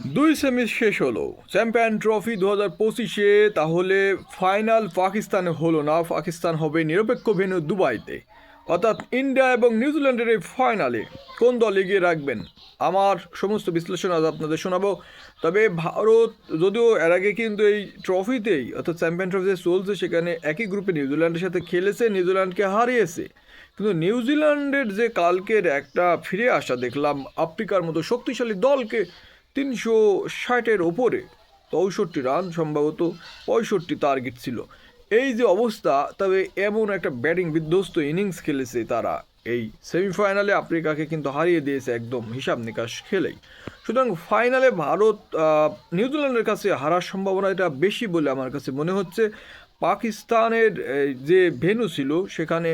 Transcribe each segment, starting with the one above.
দুই সেমি শেষ হলো। চ্যাম্পিয়ন ট্রফি দু হাজার পঁচিশে, তাহলে ফাইনাল পাকিস্তানে হলো না। পাকিস্তান হবে নিরপেক্ষ ভেন্যু দুবাইতে। অর্থাৎ ইন্ডিয়া এবং নিউজিল্যান্ডের এই ফাইনালে কোন দল এগিয়ে রাখবেন? আমার সমস্ত বিশ্লেষণ আজ আপনাদের শোনাবো। তবে ভারত যদিও এর আগে কিন্তু এই ট্রফিতেই, অর্থাৎ চ্যাম্পিয়ন ট্রফিতে চলছে, সেখানে একই গ্রুপে নিউজিল্যান্ডের সাথে খেলেছে, নিউজিল্যান্ডকে হারিয়েছে। কিন্তু নিউজিল্যান্ডের যে কালকের একটা ফিরে আসা দেখলাম, আফ্রিকার মতো শক্তিশালী দলকে তিনশো ষাটের ওপরে। চৌষট্টি রান সম্ভবত পঁয়ষট্টি টার্গেট ছিল। এই যে অবস্থা, তবে এমন একটা ব্যাটিং বিধ্বস্ত ইনিংস খেলেছে তারা। এই সেমিফাইনালে আফ্রিকাকে কিন্তু হারিয়ে দিয়েছে একদম হিসাব নিকাশ খেলেই। সুতরাং ফাইনালে ভারত নিউজিল্যান্ডের কাছে হারার সম্ভাবনা এটা বেশি বলে আমার কাছে মনে হচ্ছে। পাকিস্তানের যে ভেন্যু ছিল, সেখানে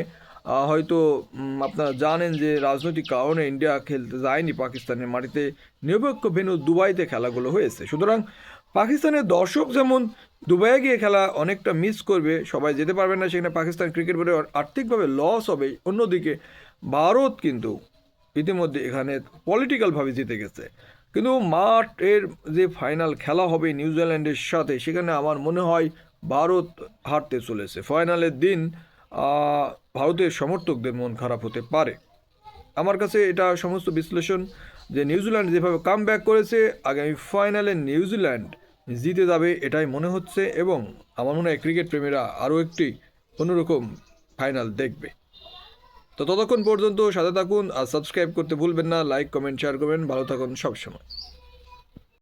হয়তো আপনারা জানেন যে রাজনৈতিক কারণে ইন্ডিয়া খেলতে যায়নি পাকিস্তানের মাটিতে। নিরপেক্ষ ভেন্যু দুবাইতে খেলাগুলো হয়েছে। সুতরাং পাকিস্তানের দর্শক যেমন দুবাইয়ে গিয়ে খেলা অনেকটা মিস করবে, সবাই যেতে পারবে না সেখানে পাকিস্তান ক্রিকেট বোর্ডে আর্থিকভাবে লস হবে। অন্যদিকে ভারত কিন্তু ইতিমধ্যে এখানে পলিটিক্যালভাবে জিতে গেছে। কিন্তু মাঠের যে ফাইনাল খেলা হবে নিউজিল্যান্ডের সাথে, সেখানে আমার মনে হয় ভারত হারতে চলেছে। ফাইনালের দিন ভারতের সমর্থকদের মন খারাপ হতে পারে। আমার কাছে এটা সমস্ত বিশ্লেষণ যে নিউজিল্যান্ড যেভাবে কাম ব্যাক করেছে, আগামী ফাইনালে নিউজিল্যান্ড জিতে যাবে এটাই মনে হচ্ছে এবং আমার মনে হয় ক্রিকেট প্রেমীরা আরও একটি অন্যরকম ফাইনাল দেখবে। তো ততক্ষণ পর্যন্ত সাথে থাকুন আর সাবস্ক্রাইব করতে ভুলবেন না লাইক কমেন্ট শেয়ার করবেন। ভালো থাকুন সবসময়।